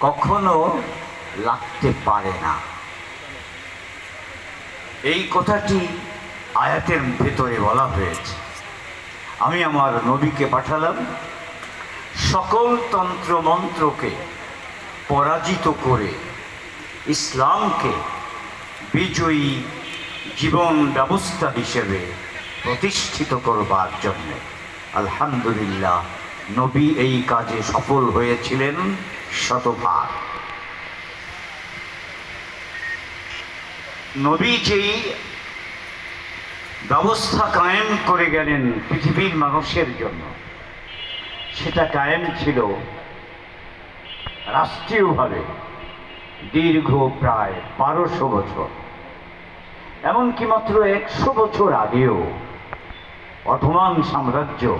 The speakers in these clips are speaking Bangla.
কখনো লাগতে পারে না। এই কথাটি আয়াতের ভেতরে বলা হয়েছে। আমি আমার নবীকে পাঠালাম, সকল তন্ত্র মন্ত্রকে পরাজিত করে ইসলামকে বিজয়ী জীবন ব্যবস্থা হিসেবে প্রতিষ্ঠিত করবার জন্যে। আলহামদুলিল্লাহ। নবী এই কাজে সফল হয়েছিলেন শতভাগ। নবী যেই ব্যবস্থা কায়েম করে গেলেন পৃথিবীর মানুষের জন্য। সেটা কায়েম ছিল রাষ্ট্রীয়ভাবে দীর্ঘ প্রায় বারোশো বছর। এমনকি মাত্র একশো বছর আগেও অথমান সাম্রাজ্য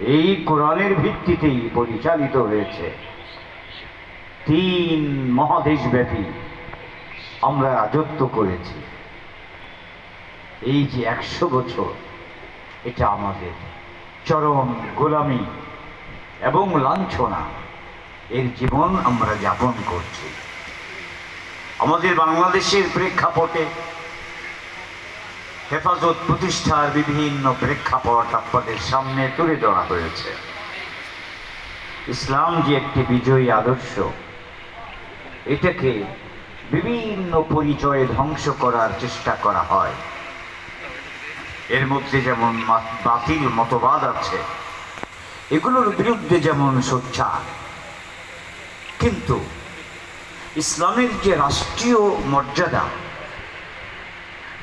এই কোরআনের ভিত্তিতেই পরিচালিত হয়েছে। তিন মহাদেশব্যাপী আমরা রাজত্ব করেছি। এই যে একশো বছর, এটা আমাদের চরম গোলামি এবং লাঞ্ছনা, এর জীবন আমরা যাপন করছি। আমাদের বাংলাদেশের প্রেক্ষাপটে হেফাজত প্রতিষ্ঠার বিভিন্ন প্রেক্ষাপট আপনাদের সামনে তুলে ধরা হয়েছে। ইসলাম যে একটি বিজয়ী আদর্শ, এটাকে বিভিন্ন পরিচয়ে ধ্বংস করার চেষ্টা করা হয়। এর মধ্যে যেমন বাতিল মতবাদ আছে, এগুলোর বিরুদ্ধে যেমন সোচ্চার, কিন্তু ইসলামের যে রাষ্ট্রীয় মর্যাদা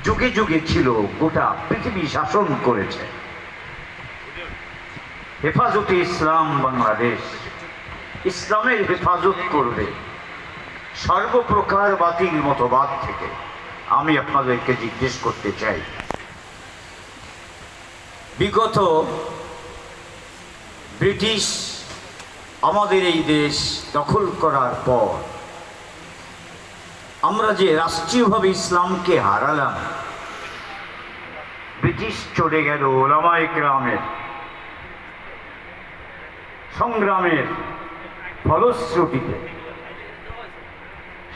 যুগে যুগে ছিল, গোটা পৃথিবী শাসন করেছে। হেফাজতে ইসলাম বাংলাদেশ, ইসলামের হেফাজত করবে। সর্বপ্রকার বাতিল মতবাদ থেকে আমি আপনাদেরকে জিজ্ঞেস করতে চাই। বিগত ব্রিটিশ আমাদের এই দেশ দখল করার পর আমরা যে রাষ্ট্রীয়ভাবে ইসলামকে হারালাম, ব্রিটিশ চলে গেল ওলামাই গ্রামের সংগ্রামের ফলশ্রুতিতে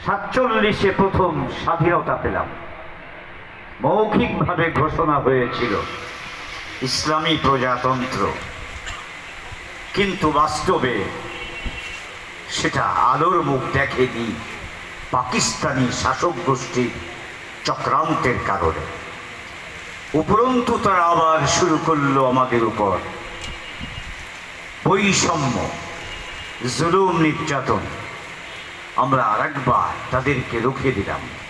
সাতচল্লিশে প্রথম স্বাধীনতা পেলাম। মৌখিকভাবে ঘোষণা হয়েছিল, ইসলামী প্রজাতন্ত্র। কিন্তু বাস্তবে সেটা আলোর মুখ দেখেনি। পাকিস্তানি শাসক গোষ্ঠীর চক্রান্তের কারণে। উপরন্তু তারা আবার শুরু করল আমাদের উপর। বৈষম্য, জুলুম, নির্যাতন। আমরা আর একবার তাদেরকে রুখে দিলাম।